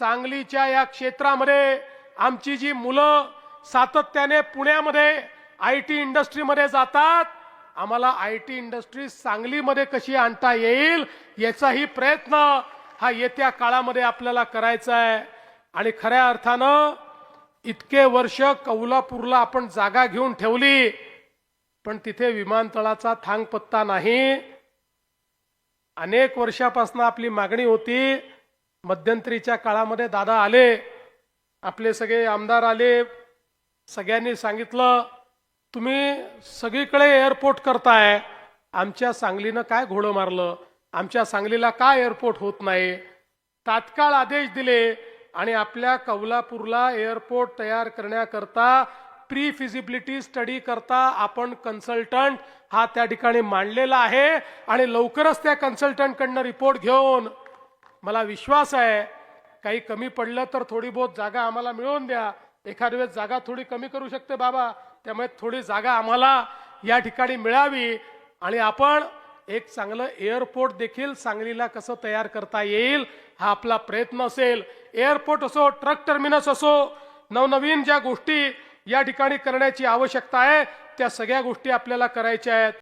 सांगलीच्या या क्षेत्रामध्ये आमची जी मुलं सातत्याने पुण्यामध्ये आय टी इंडस्ट्रीमध्ये जातात आम्हाला आय टी इंडस्ट्री सांगलीमध्ये कशी आणता येईल याचाही प्रयत्न हा येत्या काळामध्ये आपल्याला करायचा आहे. आणि खऱ्या अर्थानं इतके वर्ष कौलापूरला आपण जागा घेऊन ठेवली पण तिथे विमानतळाचा थांगपत्ता नाही. अनेक वर्षापासून आपली मागणी होती मध्यंतरीच्या काळामध्ये दादा आले आपले सगळे आमदार आले सगळ्यांनी सांगितलं तुम्ही सगळीकडे एअरपोर्ट करताय. आमच्या सांगलीनं काय घोडं मारलं? आमच्या सांगलीला काय एअरपोर्ट होत नाही? तात्काळ आदेश दिले आणि आपल्या कौलापूरला एअरपोर्ट तयार करण्याकरता प्री फिजिबिलिटी स्टडी करता आपण कन्सल्टंट हा त्या ठिकाणी मांडलेला आहे आणि लवकरच त्या कन्सल्टंटकडनं रिपोर्ट घेऊन मला विश्वास आहे काही कमी पडलं तर थोडी बहुत जागा आम्हाला मिळवून द्या. एखाद वेळेस जागा थोडी कमी करू शकते बाबा त्यामुळे थोडी जागा आम्हाला या ठिकाणी मिळावी. आणि आपण एक चांगलं एअरपोर्ट देखील सांगलीला कसं तयार करता येईल हा आपला प्रयत्न असेल. एअरपोर्ट असो ट्रक टर्मिनस असो नवनवीन ज्या गोष्टी या ठिकाणी करण्याची आवश्यकता आहे त्या सगळ्या गोष्टी आपल्याला करायच्या आहेत.